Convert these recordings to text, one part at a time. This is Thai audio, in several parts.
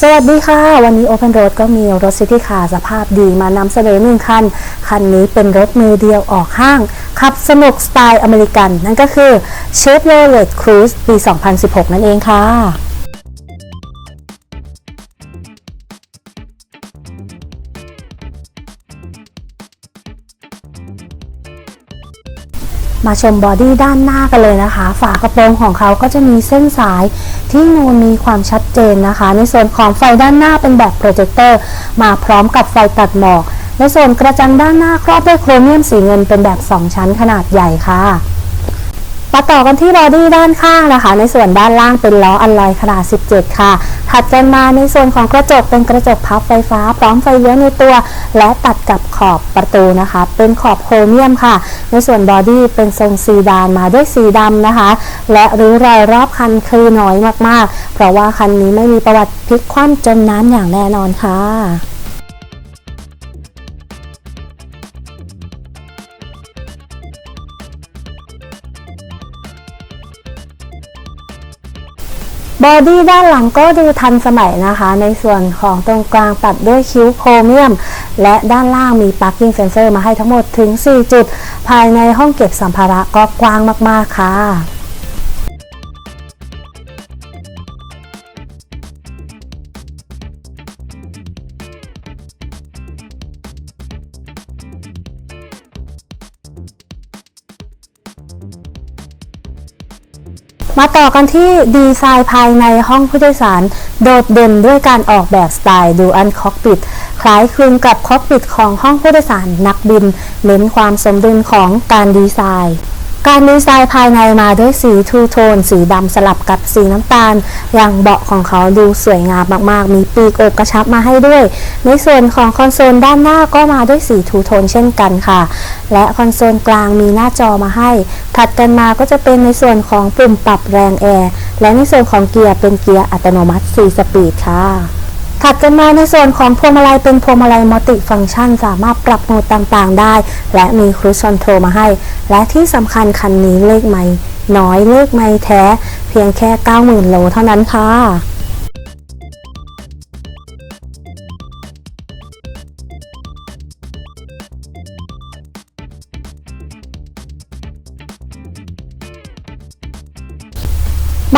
สวัสดีค่ะ วันนี้ Open Road ก็มีรถซิตี้คาร์สภาพดีมานำเสนอหนึ่งคัน คันนี้เป็นรถมือเดียวออกห้าง ขับสนุกสไตล์อเมริกัน นั่นก็คือ Chevrolet Cruze ปี 2016 นั่นเองค่ะ มาชมบอดี้ด้านหน้ากันเลยนะคะ ฝากระโปรงของเขาก็จะมีเส้นสายที่นูนมีความชัดเจนนะคะ ในส่วนของไฟด้านหน้าเป็นแบบโปรเจคเตอร์มาพร้อมกับไฟตัดหมอก ในส่วนกระจังด้านหน้าครอบด้วยโครเมียมสีเงินเป็นแบบ 2 ชั้นขนาดใหญ่ค่ะ มาต่อกันที่บอดี้ด้านข้างนะคะ ในส่วนด้านล่างเป็นล้ออัลลอยขนาด 17 ค่ะ ถัดกันมาในส่วนของกระจกเป็นกระจกพับไฟฟ้า พร้อมไฟเลี้ยวในตัว และตัดกับขอบประตูนะคะ เป็นขอบโครเมียมค่ะ ในส่วนบอดี้เป็นทรงซีดานมาด้วยสีดำนะคะ และริ้วรอยรอบคันคือน้อยมากๆ เพราะว่าคันนี้ไม่มีประวัติพลิกคว่ำจมน้ำอย่างแน่นอนค่ะ บอดี้ด้านหลังก็ดูทันสมัยนะคะ ในส่วนของตรงกลางตัดด้วยคิ้วโครเมียม และด้านล่างมีปักกิ่งเซนเซอร์มาให้ทั้งหมดถึง 4 จุด ภายในห้องเก็บสัมภาระก็กว้างมาก ๆ ค่ะ มาต่อกันที่ดีไซน์ภายในห้องผู้โดยสาร โดดเด่นด้วยการออกแบบสไตล์ดูอันคอกปิดคล้ายคลึงกับคอกปิดของห้องผู้โดยสารนักบิน เน้นความสมดุลของการดีไซน์ การดีไซน์ภายในมาด้วยสีทูโทน สีดำสลับกับสีน้ำตาล อย่างเบาะของเขาดูสวยงามมากๆ มีปีกอกกระชับมาให้ด้วย ในส่วนของคอนโซลด้านหน้าก็มาด้วยสีทูโทนเช่นกันค่ะ และคอนโซลกลางมีหน้าจอมาให้ ถัดกันมาก็จะเป็นในส่วนของปุ่มปรับแรงแอร์ และในส่วนของเกียร์เป็นเกียร์อัตโนมัติ 4 สปีดค่ะ ถัดกันมาในส่วนของพวงมาลัยเป็นพวงมาลัยมัลติฟังก์ชัน สามารถปรับโหมดต่างๆ ได้ และมีครูซคอนโทรมาให้ และที่สำคัญคันนี้เลขไม่น้อยเลขไม่แท้ เพียงแค่ 90,000 โลเท่านั้นค่ะ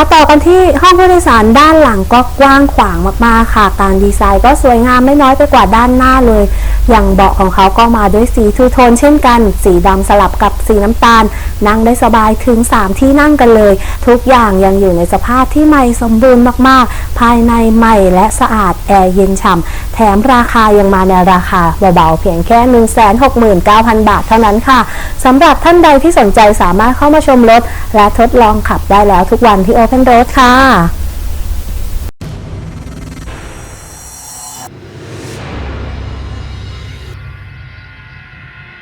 มาต่อกันที่ห้องผู้โดยสารด้านหลังก็กว้างขวางมากๆค่ะ การดีไซน์ก็สวยงามไม่น้อยไปกว่าด้านหน้าเลย อย่างเบาะของเขาก็มาด้วยสีทูโทนเช่นกัน สีดำสลับกับสีน้ำตาล นั่งได้สบายถึง 3 ที่นั่งกันเลย ทุกอย่างยังอยู่ในสภาพที่ใหม่สมบูรณ์มากๆ ภายในใหม่และสะอาดแอร์เย็นฉ่ำแถมราคายังมาในราคาเบาๆเพียงแค่ 169,000 บาทเท่านั้นค่ะสำหรับท่านใดที่สนใจสามารถเข้ามาชมรถและทดลองขับได้แล้วทุกวันที่ Open Road ค่ะ